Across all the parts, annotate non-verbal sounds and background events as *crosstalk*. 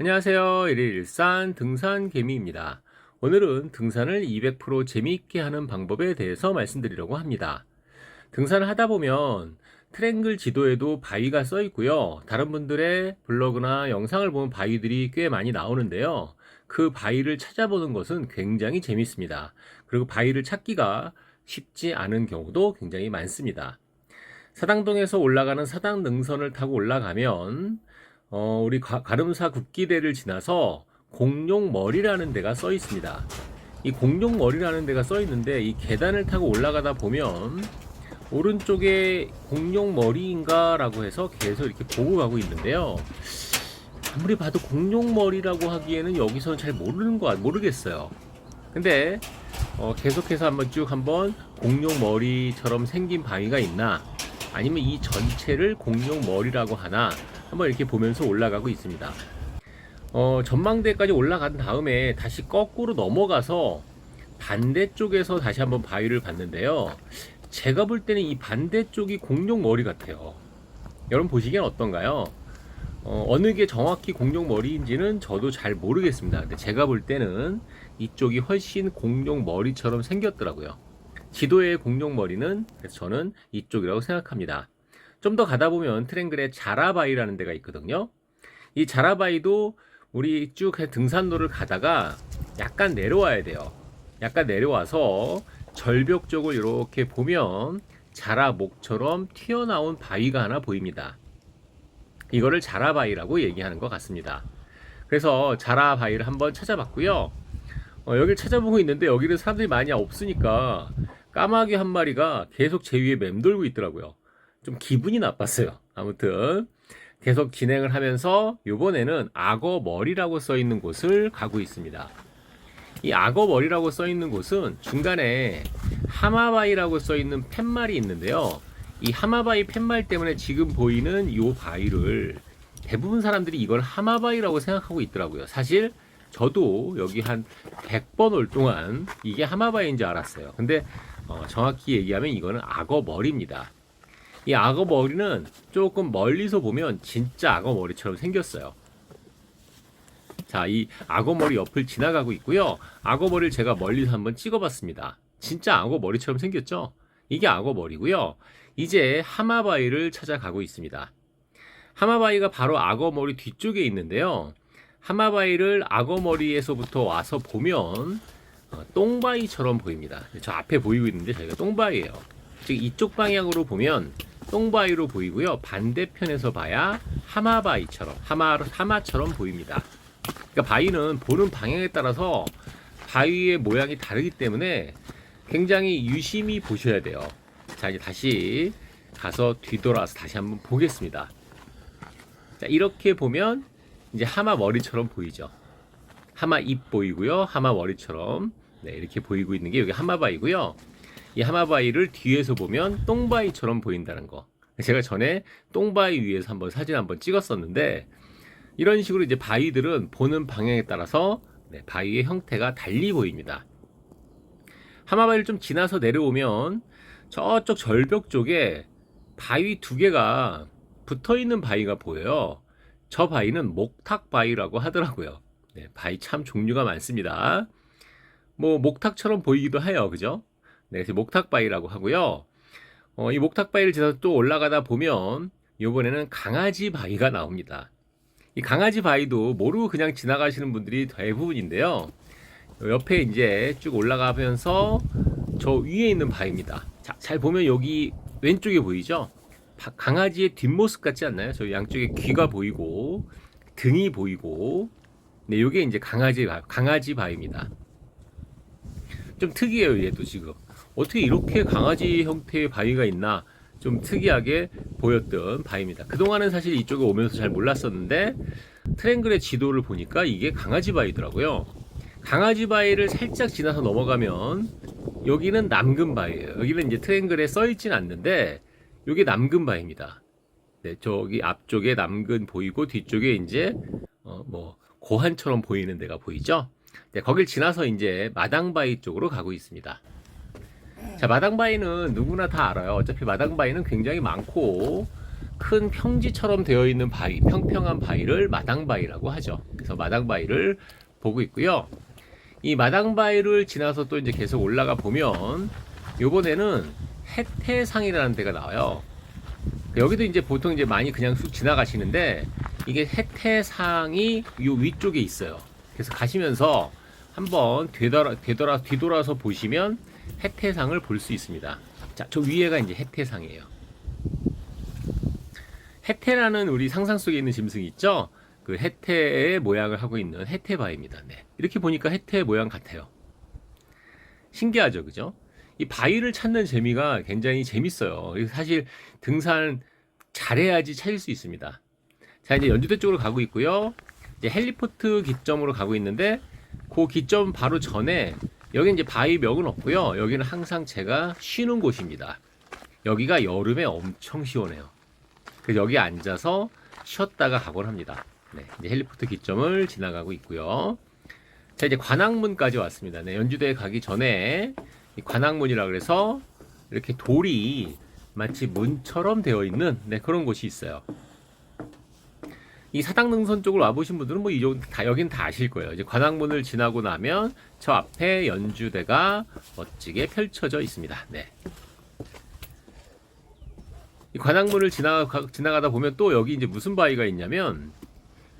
안녕하세요. 일일일산 등산개미입니다. 오늘은 등산을 200% 재미있게 하는 방법에 대해서 말씀드리려고 합니다. 등산을 하다 보면 트랭글 지도에도 바위가 써 있고요. 다른 분들의 블로그나 영상을 보면 바위들이 꽤 많이 나오는데요. 그 바위를 찾아보는 것은 굉장히 재밌습니다. 그리고 바위를 찾기가 쉽지 않은 경우도 굉장히 많습니다. 사당동에서 올라가는 사당 능선을 타고 올라가면 어, 우리 가, 가름사 국기대를 지나서 공룡머리라는 데가 써 있습니다. 이 공룡머리라는 데가 써 있는데 이 계단을 타고 올라가다 보면 오른쪽에 공룡머리인가라고 해서 계속 이렇게 보고 가고 있는데요. 아무리 봐도 공룡머리라고 하기에는 여기서는 잘 모르는 거 모르겠어요. 근데 어, 계속해서 한번 쭉 한번 공룡머리처럼 생긴 바위가 있나 아니면 이 전체를 공룡머리라고 하나 한번 이렇게 보면서 올라가고 있습니다. 어, 전망대까지 올라간 다음에 다시 거꾸로 넘어가서 반대쪽에서 다시 한번 바위를 봤는데요. 제가 볼 때는 이 반대쪽이 공룡 머리 같아요. 여러분 보시기엔 어떤가요? 어, 어느 게 정확히 공룡 머리인지는 저도 잘 모르겠습니다. 근데 제가 볼 때는 이쪽이 훨씬 공룡 머리처럼 생겼더라고요. 지도의 공룡 머리는 그래서 저는 이쪽이라고 생각합니다. 좀 더 가다 보면 트랭글에 자라바이라는 데가 있거든요. 이 자라바이도 우리 쭉 등산로를 가다가 약간 내려와야 돼요. 약간 내려와서 절벽 쪽을 이렇게 보면 자라목처럼 튀어나온 바위가 하나 보입니다. 이거를 자라바위라고 얘기하는 것 같습니다. 그래서 자라바위를 한번 찾아봤고요. 어, 여기를 찾아보고 있는데 여기는 사람들이 많이 없으니까 까마귀 한 마리가 계속 제 위에 맴돌고 있더라고요. 좀 기분이 나빴어요. 아무튼 계속 진행을 하면서 이번에는 악어 머리라고 써 있는 곳을 가고 있습니다. 이 악어 머리라고 써 있는 곳은 중간에 하마바이라고 써 있는 팻말이 있는데요. 이 하마바이 팻말 때문에 지금 보이는 이 바위를 대부분 사람들이 이걸 하마바이라고 생각하고 있더라고요. 사실 저도 여기 한 100번 올 동안 이게 하마바이인 줄 알았어요. 근데 어, 정확히 얘기하면 이거는 악어 머리입니다. 이 악어 머리는 조금 멀리서 보면 진짜 악어 머리처럼 생겼어요. 자, 이 악어 머리 옆을 지나가고 있고요. 악어 머리를 제가 멀리서 한번 찍어봤습니다. 진짜 악어 머리처럼 생겼죠? 이게 악어 머리고요. 이제 하마바이를 찾아가고 있습니다. 하마바이가 바로 악어 머리 뒤쪽에 있는데요. 하마바이를 악어 머리에서부터 와서 보면 어, 똥바위처럼 보입니다. 저 앞에 보이고 있는데 저희가 똥바위예요. 즉 이쪽 방향으로 보면 똥바위로 보이고요. 반대편에서 봐야 하마바위처럼 하마 하마처럼 보입니다. 그러니까 바위는 보는 방향에 따라서 바위의 모양이 다르기 때문에 굉장히 유심히 보셔야 돼요. 자 이제 다시 가서 뒤돌아서 다시 한번 보겠습니다. 자 이렇게 보면 이제 하마 머리처럼 보이죠. 하마 입 보이고요. 하마 머리처럼 네, 이렇게 보이고 있는 게 여기 하마바이고요. 이 하마바이를 뒤에서 보면 똥바위처럼 보인다는 거. 제가 전에 똥바위 위에서 한번 사진 한번 찍었었는데 이런 식으로 이제 바위들은 보는 방향에 따라서 네, 바위의 형태가 달리 보입니다. 하마바위를 좀 지나서 내려오면 저쪽 절벽 쪽에 바위 두 개가 붙어 있는 바위가 보여요. 저 바위는 목탁 바위라고 하더라고요. 네, 바위 참 종류가 많습니다. 뭐 목탁처럼 보이기도 해요, 그죠? 네, 그래서 목탁 바위라고 하고요. 어, 이 목탁 바위를 지나서 또 올라가다 보면 이번에는 강아지 바위가 나옵니다. 이 강아지 바위도 모르고 그냥 지나가시는 분들이 대부분인데요. 옆에 이제 쭉 올라가면서 저 위에 있는 바위입니다. 자, 잘 보면 여기 왼쪽에 보이죠? 바- 강아지의 뒷모습 같지 않나요? 저 양쪽에 귀가 보이고 등이 보이고 네, 요게 이제 강아지 바- 강아지 바위입니다. 좀 특이해요, 얘도 지금. 어떻게 이렇게 강아지 형태의 바위가 있나 좀 특이하게 보였던 바위입니다. 그동안은 사실 이쪽에 오면서 잘 몰랐었는데 트랭글의 지도를 보니까 이게 강아지 바위더라고요. 강아지 바위를 살짝 지나서 넘어가면 여기는 남근 바위예요. 여기는 이제 트랭글에 써 있진 않는데 여기 남근 바위입니다. 네, 저기 앞쪽에 남근 보이고 뒤쪽에 이제 어, 뭐 고한처럼 보이는 데가 보이죠? 네, 거길 지나서 이제 마당바위 쪽으로 가고 있습니다. 자, 마당바위는 누구나 다 알아요. 어차피 마당바위는 굉장히 많고 큰 평지처럼 되어 있는 바위, 평평한 바위를 마당 바위라고 하죠. 그래서 마당 바위를 보고 있고요. 이 마당 바위를 지나서 또 이제 계속 올라가 보면 요번에는 해태상이라는 데가 나와요. 여기도 이제 보통 이제 많이 그냥 쑥 지나가시는데 이게 해태상이 요 위쪽에 있어요. 그래서 가시면서 한번 되돌아, 되돌아, 뒤돌아서 보시면 해태상을 볼 수 있습니다. 자, 저 위에가 이제 해태상이에요. 해태라는 우리 상상 속에 있는 짐승이 있죠? 그 해태의 모양을 하고 있는 해태바위입니다. 네. 이렇게 보니까 해태 모양 같아요. 신기하죠, 그죠? 이 바위를 찾는 재미가 굉장히 재밌어요. 사실 등산 잘해야지 찾을 수 있습니다. 자, 이제 연주대 쪽으로 가고 있고요. 이제 헬리포트 기점으로 가고 있는데 그 기점 바로 전에 여기 이제 바위벽은 없고요. 여기는 항상 제가 쉬는 곳입니다. 여기가 여름에 엄청 시원해요. 그래서 여기 앉아서 쉬었다가 가곤 합니다. 네, 이제 헬리포트 기점을 지나가고 있고요. 자, 이제 관악문까지 왔습니다. 네, 연주대에 가기 전에 이 관악문이라 그래서 이렇게 돌이 마치 문처럼 되어 있는 네, 그런 곳이 있어요. 이 사당능선 쪽으로 와보신 분들은 뭐이 정도 다 여긴 다 아실 거예요. 이제 관악문을 지나고 나면 저 앞에 연주대가 멋지게 펼쳐져 있습니다. 네. 이 관악문을 지나가, 지나가다 보면 또 여기 이제 무슨 바위가 있냐면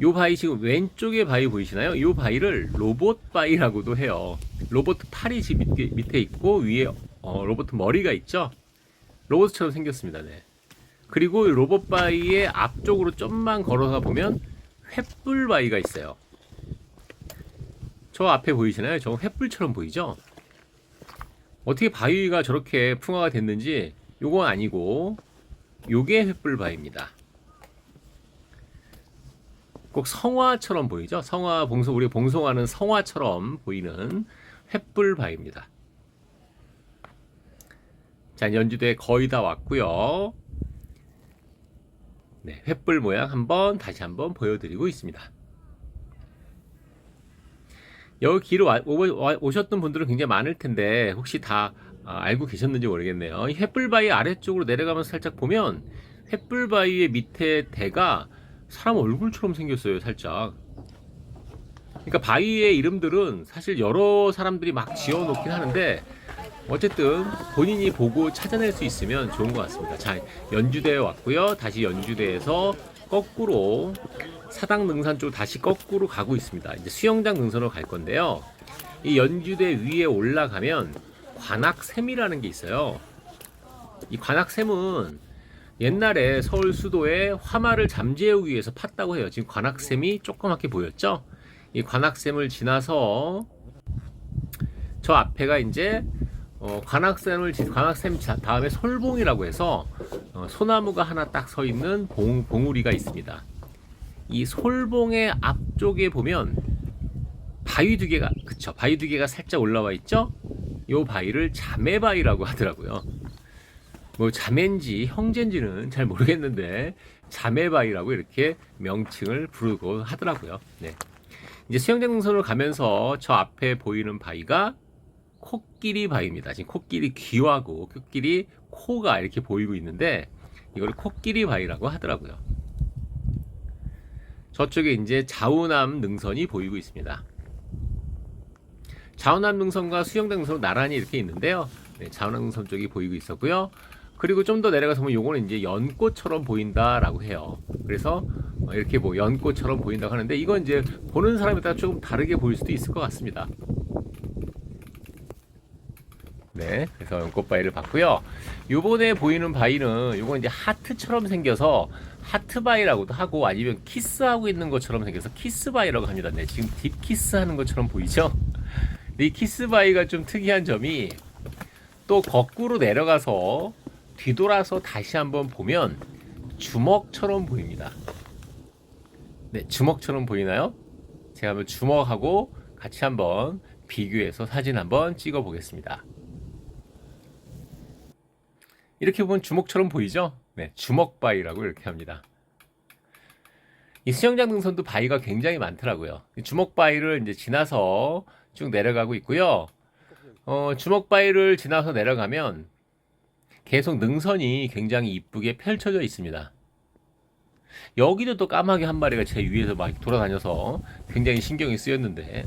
요 바위 지금 왼쪽에 바위 보이시나요? 요 바위를 로봇 바위라고도 해요. 로봇 팔이 밑에, 밑에 있고 위에 어, 로봇 머리가 있죠? 로봇처럼 생겼습니다. 네. 그리고 이 로봇 바위의 앞쪽으로 좀만 걸어가 보면 횃불 바위가 있어요. 저 앞에 보이시나요? 저 횃불처럼 보이죠? 어떻게 바위가 저렇게 풍화가 됐는지 요건 아니고 요게 횃불 바위입니다. 꼭 성화처럼 보이죠? 성화 봉송 우리 봉송하는 성화처럼 보이는 횃불 바위입니다. 자, 연주대 거의 다 왔고요. 네, 횃불 모양 한번 다시 한번 보여드리고 있습니다. 여기 길을 와, 오, 셨던 분들은 굉장히 많을 텐데 혹시 다 아, 알고 계셨는지 모르겠네요. 이 횃불바위 아래쪽으로 내려가면서 살짝 보면 횃불바위의 밑에 대가 사람 얼굴처럼 생겼어요, 살짝. 그러니까 바위의 이름들은 사실 여러 사람들이 막 지어놓긴 하는데 어쨌든 본인이 보고 찾아낼 수 있으면 좋은 것 같습니다. 자, 연주대에 왔고요. 다시 연주대에서 거꾸로 사당 능선 쪽 다시 거꾸로 가고 있습니다. 이제 수영장 능선으로 갈 건데요. 이 연주대 위에 올라가면 관악샘이라는 게 있어요. 이 관악샘은 옛날에 서울 수도에 화마를 잠재우기 위해서 팠다고 해요. 지금 관악샘이 조그맣게 보였죠? 이 관악샘을 지나서 저 앞에가 이제 어, 관악샘을 관악샘 다음에 솔봉이라고 해서 어, 소나무가 하나 딱 서 있는 봉, 봉우리가 있습니다. 이 솔봉의 앞쪽에 보면 바위 두 개가 그쵸 바위 두 개가 살짝 올라와 있죠. 요 바위를 자매바위라고 하더라고요. 뭐 자매인지 형제인지는 잘 모르겠는데 자매바위라고 이렇게 명칭을 부르고 하더라고요. 네. 이제 수영장 능선을 가면서 저 앞에 보이는 바위가 코끼리 바위입니다. 지금 코끼리 귀하고 코끼리 코가 이렇게 보이고 있는데 이걸 코끼리 바위라고 하더라고요. 저쪽에 이제 좌우남 능선이 보이고 있습니다. 좌우남 능선과 수영장 능선은 나란히 이렇게 있는데요. 네, 좌우남 능선 쪽이 보이고 있었고요. 그리고 좀 더 내려가서 보면 요거는 이제 연꽃처럼 보인다라고 해요. 그래서 이렇게 뭐 연꽃처럼 보인다고 하는데 이건 이제 보는 사람에 따라 조금 다르게 보일 수도 있을 것 같습니다. 네, 그래서 연꽃 바위를 봤고요. 요번에 보이는 바위는 요건 이제 하트처럼 생겨서 하트 바위라고도 하고 아니면 키스하고 있는 것처럼 생겨서 키스 바위라고 합니다. 네, 지금 딥 키스 하는 것처럼 보이죠? 이 키스 바위가 좀 특이한 점이 또 거꾸로 내려가서 뒤돌아서 다시 한번 보면 주먹처럼 보입니다. 네, 주먹처럼 보이나요? 제가 한번 주먹하고 같이 한번 비교해서 사진 한번 찍어 보겠습니다. 이렇게 보면 주먹처럼 보이죠? 네, 주먹 바위라고 이렇게 합니다. 이 수영장 능선도 바위가 굉장히 많더라고요. 주먹 바위를 이제 지나서 쭉 내려가고 있고요. 어, 주먹 바위를 지나서 내려가면 계속 능선이 굉장히 이쁘게 펼쳐져 있습니다. 여기도 또 까마귀 한 마리가 제 위에서 막 돌아다녀서 굉장히 신경이 쓰였는데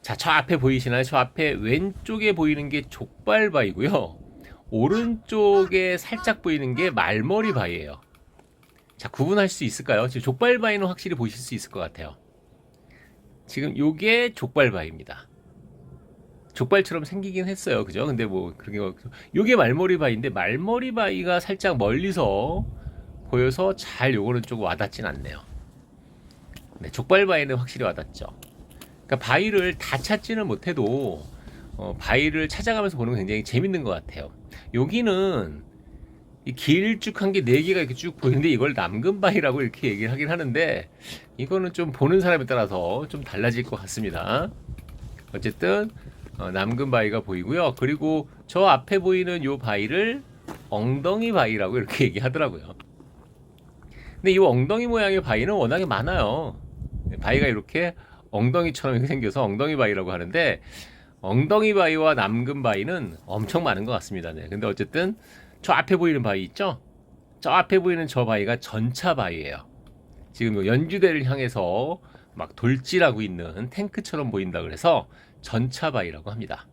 자, 저 앞에 보이시나요? 저 앞에 왼쪽에 보이는 게 족발바이고요. 오른쪽에 살짝 보이는 게 말머리 바위예요. 자, 구분할 수 있을까요? 지금 족발 바위는 확실히 보실 수 있을 것 같아요. 지금 요게 족발 바위입니다. 족발처럼 생기긴 했어요. 그죠? 근데 뭐, 그런 게, 요게 말머리 바위인데, 말머리 바위가 살짝 멀리서 보여서 잘 요거는 조금 와닿진 않네요. 네, 족발 바위는 확실히 와닿죠. 그러니까 바위를 다 찾지는 못해도, 어, 바위를 찾아가면서 보는 건 굉장히 재밌는 것 같아요. 여기는 이 길쭉한 게 네 개가 이렇게 쭉 보이는데 이걸 남근바위라고 이렇게 얘기를 하긴 하는데 이거는 좀 보는 사람에 따라서 좀 달라질 것 같습니다. 어쨌든 어, 남근바위가 보이고요. 그리고 저 앞에 보이는 요 바위를 엉덩이 바위라고 이렇게 *laughs* 얘기하더라고요. 근데 이 엉덩이 모양의 바위는 워낙에 많아요. 바위가 이렇게 엉덩이처럼 생겨서 엉덩이 바위라고 하는데 엉덩이 바위와 남근 바위는 엄청 많은 것 같습니다. 네. 근데 어쨌든 저 앞에 보이는 바위 있죠? 저 앞에 보이는 저 바위가 전차 바위예요. 지금 요 연주대를 향해서 막 돌진하고 있는 탱크처럼 보인다 그래서 전차 바위라고 합니다.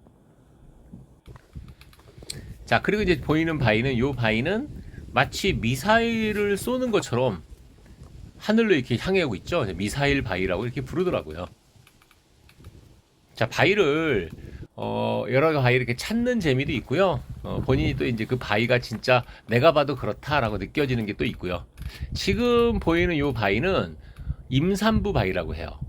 자, 그리고 이제 보이는 바위는 요 바위는 마치 미사일을 쏘는 것처럼 하늘로 이렇게 향해 오고 있죠. 미사일 바위라고 이렇게 부르더라고요. 자, 바위를 어, 여러 바위 이렇게 찾는 재미도 있고요. 어, 본인이 또 이제 그 바위가 진짜 내가 봐도 그렇다라고 느껴지는 게 또 있고요. 지금 보이는 요 바위는 임산부 바위라고 해요.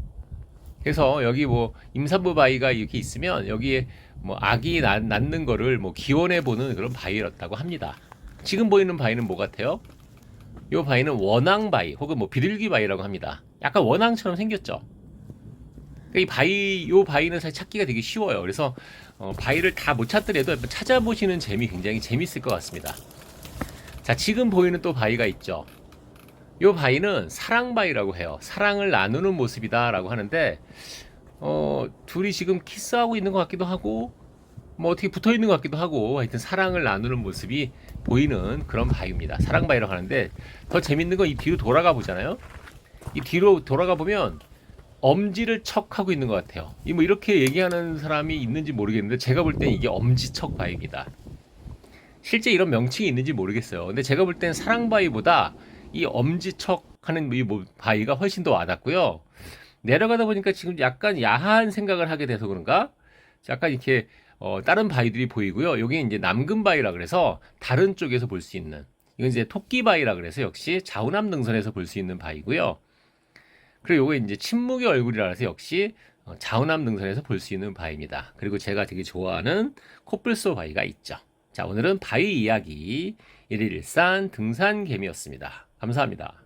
그래서 여기 뭐 임산부 바위가 이렇게 있으면 여기에 뭐 아기 낳, 낳는 거를 뭐 기원해 보는 그런 바위였다고 합니다. 지금 보이는 바위는 뭐 같아요? 요 바위는 원앙 바위 혹은 뭐 비둘기 바위라고 합니다. 약간 원앙처럼 생겼죠. 그러니까 이 바위 요 바위는 사실 찾기가 되게 쉬워요. 그래서 어, 바위를 다 못 찾더라도 찾아보시는 재미 굉장히 재밌을 것 같습니다. 자 지금 보이는 또 바위가 있죠. 요 바위는 사랑 바위라고 해요. 사랑을 나누는 모습이다라고 하는데 어, 둘이 지금 키스하고 있는 것 같기도 하고 뭐 어떻게 붙어 있는 것 같기도 하고 하여튼 사랑을 나누는 모습이 보이는 그런 바위입니다. 사랑 바위라고 하는데 더 재밌는 건 이 뒤로 돌아가 보잖아요. 이 뒤로 돌아가 보면 엄지를 척하고 있는 것 같아요. 이 뭐 이렇게 얘기하는 사람이 있는지 모르겠는데 제가 볼 땐 이게 엄지척 바위입니다. 실제 이런 명칭이 있는지 모르겠어요. 근데 제가 볼 땐 사랑 바위보다 이 엄지척 하는 이뭐 바위가 훨씬 더 와닿고요. 내려가다 보니까 지금 약간 야한 생각을 하게 돼서 그런가? 약간 이렇게 어, 다른 바위들이 보이고요. 여기 이제 남근 바위라 그래서 다른 쪽에서 볼 수 있는 이건 이제 토끼 바위라 그래서 역시 좌우남 능선에서 볼 수 있는 바위고요. 그리고 요거 이제 침묵의 얼굴이라 해서 역시 어, 좌우남 능선에서 볼 수 있는 바위입니다. 그리고 제가 되게 좋아하는 코뿔소 바위가 있죠. 자, 오늘은 바위 이야기 1일 일산 등산 개미였습니다. 감사합니다.